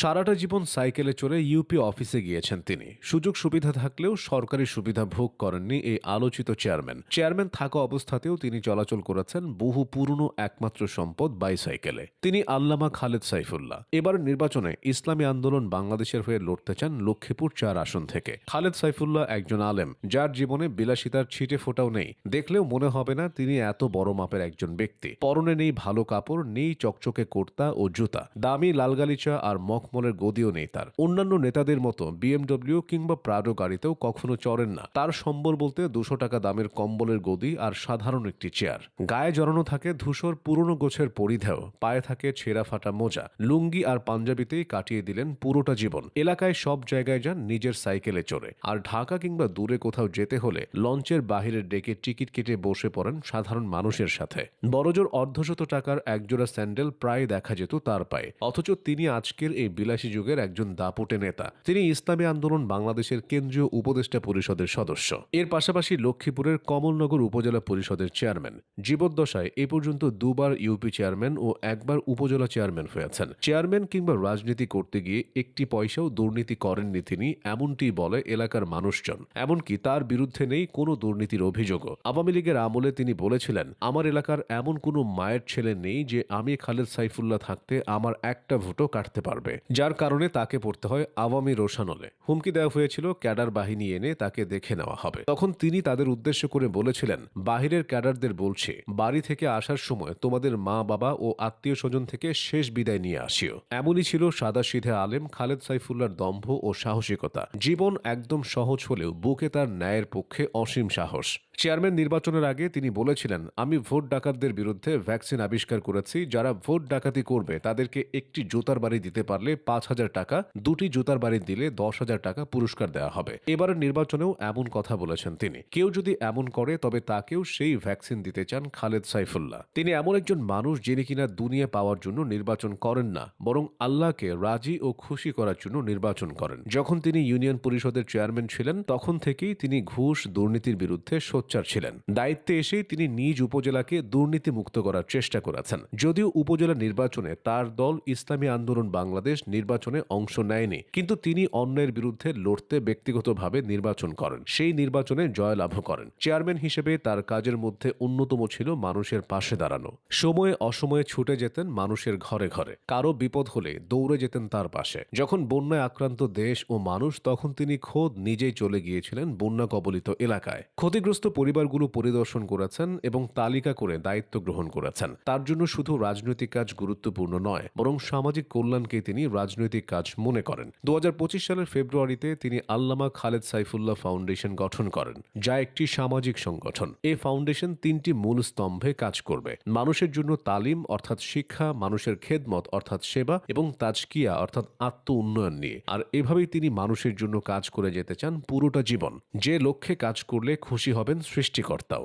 সারাটা জীবন সাইকেলে চড়ে ইউপি অফিসে গিয়েছেন তিনি। সুযোগ সুবিধা থাকলেও সরকারি সুবিধা ভোগ করেননি এই আলোচিত চেয়ারম্যান। চেয়ারম্যান থাকা অবস্থাতেও তিনি চলাচল করেছেন বহু পুরনো একমাত্র সম্পদ বাইসাইকেলে। তিনি আল্লামা খালেদ সাইফুল্লাহ। এবার নির্বাচনে ইসলামী আন্দোলন বাংলাদেশের হয়ে লড়তে চান লক্ষ্মীপুর চার আসন থেকে। খালেদ সাইফুল্লাহ একজন আলেম, যার জীবনে বিলাসিতার ছিটে ফোটাও নেই। দেখলেও মনে হবে না তিনি এত বড় মাপের একজন ব্যক্তি। পরনে নেই ভালো কাপড়, নেই চকচকে কুর্তা ও জুতা। দামি লালগালিচা আর মখমলের গদিও নেই তার। অন্যান্য নেতাদের মতো বিএমডব্লিউ কিংবা প্রাডো গাড়িতেও কখনো চড়েন না। তার সম্বল বলতে দুশো টাকা দামের কম্বলের গদি আর সাধারণ একটি চেয়ার। গায়ে জড়ানো থাকে ধূসর পুরনো গোছের পরিধেয়, পায়ে থাকে ছেঁড়া ফাটা মোজা। লুঙ্গি আর পাঞ্জাবিতেই কাটিয়ে দিলেন পুরোটা জীবন। এলাকায় সব জায়গায় যান নিজের সাইকেলে চড়ে। আর ঢাকা কিংবা দূরে কোথাও যেতে হলে লঞ্চের বাহিরের ডেকে টিকিট কেটে বসে পড়েন সাধারণ মানুষের সাথে। বড়জোর অর্ধশত টাকার একজোড়া স্যান্ডেল প্রায় দেখা যেত তার পায়ে। অথচ তিনি আজকের এই বিলাসী যুগের একজন দাপুটে নেতা। তিনি ইসলামী আন্দোলন বাংলাদেশের কেন্দ্রীয় উপদেষ্টা পরিষদের সদস্য। এর পাশাপাশি লক্ষ্মীপুরের কমলনগর উপজেলা পরিষদের চেয়ারম্যান। জীবদ্দশায় এ পর্যন্ত দুবার ইউপি চেয়ারম্যান ও একবার উপজেলা চেয়ারম্যান হয়েছেন। চেয়ারম্যান কিংবা রাজনীতি করতে গিয়ে একটি পয়সাও দুর্নীতি করেননি তিনি এমনটি বলে এলাকার মানুষজন। এমনকি তার বিরুদ্ধে নেই কোনো দুর্নীতির অভিযোগও। আওয়ামী লীগের আমলে তিনি বলেছিলেন, আমার এলাকার এমন কোনো মায়ের ছেলে নেই যে আমি খালেদ সাইফুল্লাহ থাকতে আমার একটা ভোটও কাটতে পারবে। যার কারণে তাকে পড়তে হয় আওয়ামী রোশানলে। হুমকি দেওয়া হয়েছিল, ক্যাডার বাহিনী এনে তাকে দেখে নেওয়া হবে। তখন তিনি তাদের উদ্দেশ্য করে বলেছিলেন, বাহিরের ক্যাডারদের বলছে, বাড়ি থেকে আসার সময় তোমাদের মা বাবা ও আত্মীয় স্বজন থেকে শেষ বিদায় নিয়ে আসিও। এমনই ছিল সাদা সিধে আলেম খালেদ সাইফুল্লাহর দম্ভ ও সাহসিকতা। জীবন একদম সহজ হলেও বুকে তার ন্যায়ের পক্ষে অসীম সাহস। চেয়ারম্যান নির্বাচনের আগে তিনি বলেছিলেন, আমি ভোট ডাকাতদের বিরুদ্ধে ভ্যাকসিন আবিষ্কার করেছি। যারা ভোট ডাকাতি করবে তাদেরকে একটি জুতার বাড়ি দিতে পারলে পাঁচ হাজার টাকা, দুটি জুতার বাড়ি দিলে দশ হাজার টাকা পুরস্কার দেওয়া হবে। এবারের নির্বাচনেও এমন কথা বলেছেন তিনি। কেউ যদি এমন করে, তবে তাকেও সেই ভ্যাকসিন দিতে চান খালেদ সাইফুল্লাহ। তিনি এমন একজন মানুষ যিনি কিনা দুনিয়া পাওয়ার জন্য নির্বাচন করেন না, বরং আল্লাহকে রাজি ও খুশি করার জন্য নির্বাচন করেন। যখন তিনি ইউনিয়ন পরিষদের চেয়ারম্যান ছিলেন, তখন থেকেই তিনি ঘুষ, দুর্নীতির বিরুদ্ধে সোচ্চার ছিলেন। দায়িত্বে এসেই তিনি নিজ উপজেলাকে দুর্নীতি মুক্ত করার চেষ্টা করেছেন। যদিও উপজেলা নির্বাচনে তার দল ইসলামী আন্দোলন বাংলাদেশ নির্বাচনে অংশ নেয়নি। কিন্তু তিনি অন্যের বিরুদ্ধে লড়তে ব্যক্তিগতভাবে নির্বাচন করেন। সেই নির্বাচনে জয়লাভ করেন। চেয়ারম্যান হিসেবে তার কাজের মধ্যে অন্যতম ছিল মানুষের পাশে দাঁড়ানো। সময়ে অসময়ে ছুটে যেতেন মানুষের ঘরে ঘরে। কারও বিপদ হলে দৌড়ে যেতেন তার পাশে। যখন বন্যায় আক্রান্ত দেশ ও মানুষ, তখন তিনি খোদ নিজেই চলে গিয়েছিলেন বন্যা কবলিত এলাকায়। ক্ষতিগ্রস্ত পরিবারগুলো পরিদর্শন করেছেন এবং তালিকা করে দায়িত্ব গ্রহণ করেছেন। তার জন্য শুধু রাজনৈতিক কাজ গুরুত্বপূর্ণ নয়, বরং সামাজিক কল্যাণকে তিনি রাজনৈতিক কাজ মনে করেন। দু হাজার পঁচিশ সালের ফেব্রুয়ারিতে তিনি আল্লামা খালেদ সাইফুল্লাহ ফাউন্ডেশন গঠন করেন, যা একটি সামাজিক সংগঠন। এই ফাউন্ডেশন তিনটি মূল স্তম্ভে কাজ করবে, মানুষের জন্য তালিম অর্থাৎ শিক্ষা, মানুষের খেদমত অর্থাৎ সেবা এবং তাজকিয়া অর্থাৎ আত্ম উন্নয়ন নিয়ে। আর এভাবেই তিনি মানুষের জন্য কাজ করে যেতে চান পুরোটা জীবন। যে লক্ষ্যে কাজ করলে খুশি হবেন সৃষ্টিকর্তাও।